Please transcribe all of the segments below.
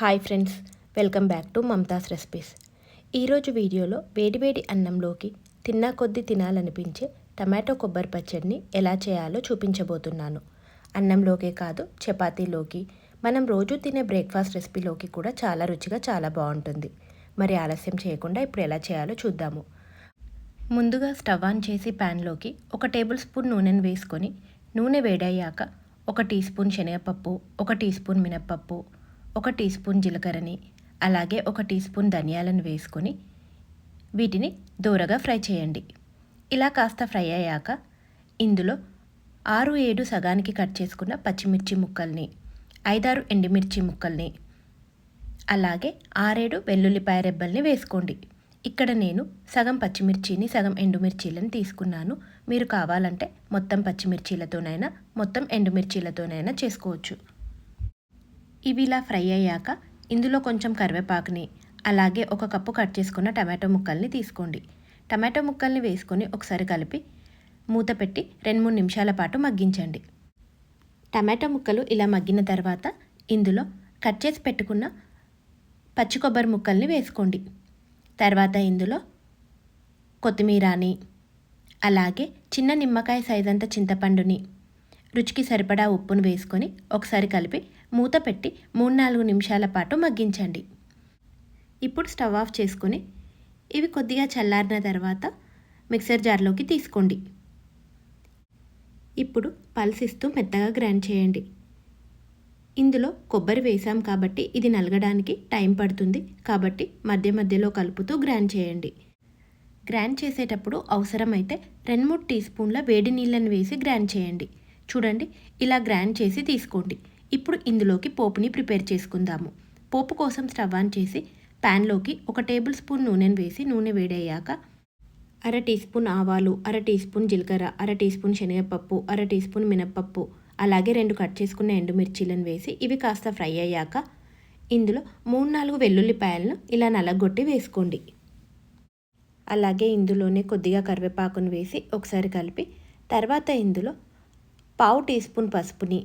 Hi friends welcome back to Mamatha's recipes. ఈరోజు వీడియోలో వేడివేడి అన్నంలోకి తిన్నా కొద్దీ తినాలనిపించే టమాటో కొబ్బరి పచ్చడిని ఎలా చేయాలో చూపించబోతున్నాను. అన్నంలోకే కాదు చపాతీలోకి మనం రోజు తినే బ్రేక్ఫాస్ట్ రెసిపీలోకి కూడా చాలా రుచిగా చాలా బాగుంటుంది. మరి ఆలస్యం చేయకుండా ఇప్పుడు ఎలా చేయాలో చూద్దాము. ముందుగా స్టవ్ ఆన్ చేసి ప్యాన్లోకి ఒక టేబుల్ స్పూన్ నూనెను వేసుకొని నూనె వేడయ్యాక ఒక టీ స్పూన్ శనగపప్పు ఒక టీ స్పూన్ మినప్పప్పు ఒక టీ స్పూన్ జీలకర్రని అలాగే ఒక టీ స్పూన్ ధనియాలను వేసుకొని వీటిని దూరగా ఫ్రై చేయండి. ఇలా కాస్త ఫ్రై అయ్యాక ఇందులో ఆరు ఏడు సగానికి కట్ చేసుకున్న పచ్చిమిర్చి ముక్కల్ని ఐదారు ఎండుమిర్చి ముక్కల్ని అలాగే ఆరేడు వెల్లుల్లిపాయ రెబ్బల్ని వేసుకోండి. ఇక్కడ నేను సగం పచ్చిమిర్చిని సగం ఎండుమిర్చీలను తీసుకున్నాను. మీరు కావాలంటే మొత్తం పచ్చిమిర్చీలతోనైనా మొత్తం ఎండుమిర్చీలతోనైనా చేసుకోవచ్చు. ఇవి ఇలా ఫ్రై అయ్యాక ఇందులో కొంచెం కరివేపాకుని అలాగే ఒక కప్పు కట్ చేసుకున్న టమాటో ముక్కల్ని తీసుకోండి. టమాటో ముక్కల్ని వేసుకొని ఒకసారి కలిపి మూత పెట్టి రెండు మూడు నిమిషాల పాటు మగ్గించండి. టమాటో ముక్కలు ఇలా మగ్గిన తర్వాత ఇందులో కట్ చేసి పెట్టుకున్న పచ్చి కొబ్బరి ముక్కల్ని వేసుకోండి. తర్వాత ఇందులో కొత్తిమీరని అలాగే చిన్న నిమ్మకాయ సైజంత చింతపండుని రుచికి సరిపడా ఉప్పును వేసుకొని ఒకసారి కలిపి మూత పెట్టి మూడు నాలుగు నిమిషాల పాటు మగ్గించండి. ఇప్పుడు స్టవ్ ఆఫ్ చేసుకొని ఇవి కొద్దిగా చల్లారిన తర్వాత మిక్సర్ జార్లోకి తీసుకోండి. ఇప్పుడు పల్సిస్తూ మెత్తగా గ్రైండ్ చేయండి. ఇందులో కొబ్బరి వేసాం కాబట్టి ఇది నలగడానికి టైం పడుతుంది కాబట్టి మధ్య మధ్యలో కలుపుతూ గ్రైండ్ చేయండి. గ్రైండ్ చేసేటప్పుడు అవసరమైతే రెండు మూడు టీ స్పూన్ల వేడి నీళ్ళని వేసి గ్రైండ్ చేయండి. చూడండి ఇలా గ్రైండ్ చేసి తీసుకోండి. ఇప్పుడు ఇందులోకి పోపుని ప్రిపేర్ చేసుకుందాము. పోపు కోసం స్టవ్ ఆన్ చేసి ప్యాన్లోకి ఒక టేబుల్ స్పూన్ నూనెను వేసి నూనె వేడయ్యాక అర టీ స్పూన్ ఆవాలు అర టీ స్పూన్ జీలకర్ర అర టీ స్పూన్ శనగపప్పు అర టీ స్పూన్ మినప్పప్పు అలాగే రెండు కట్ చేసుకున్న ఎండుమిర్చీలను వేసి ఇవి కాస్త ఫ్రై అయ్యాక ఇందులో మూడు నాలుగు వెల్లుల్లిపాయలను ఇలా నలగొట్టి వేసుకోండి. అలాగే ఇందులోనే కొద్దిగా కరివేపాకును వేసి ఒకసారి కలిపి తర్వాత ఇందులో పావు టీ స్పూన్ పసుపుని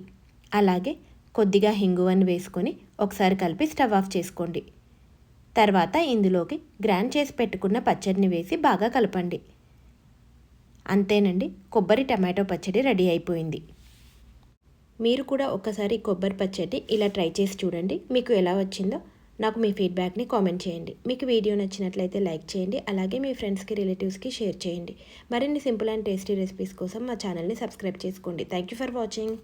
అలాగే కొద్దిగా హింగువని వేసుకొని ఒకసారి కలిపి స్టవ్ ఆఫ్ చేసుకోండి. తర్వాత ఇందులోకి గ్రాండ్ చేసి పెట్టుకున్న పచ్చడిని వేసి బాగా కలపండి. అంతేనండి కొబ్బరి టమాటో పచ్చడి రెడీ అయిపోయింది. మీరు కూడా ఒకసారి కొబ్బరి పచ్చడి ఇలా ట్రై చేసి చూడండి మీకు ఎలా వచ్చిందో. నాకు మీ ఫీడ్బ్యాక్ని కామెంట్ చేయండి. మీకు వీడియో నచ్చినట్లయితే లైక్ చేయండి అలాగే మీ ఫ్రెండ్స్కి రిలేటివ్స్కి షేర్ చేయండి. మరిన్ని సింపుల్ అండ్ టేస్టీ రెసిపీస్ కోసం మా ఛానల్ని సబ్స్క్రైబ్ చేసుకోండి. Thank you for watching.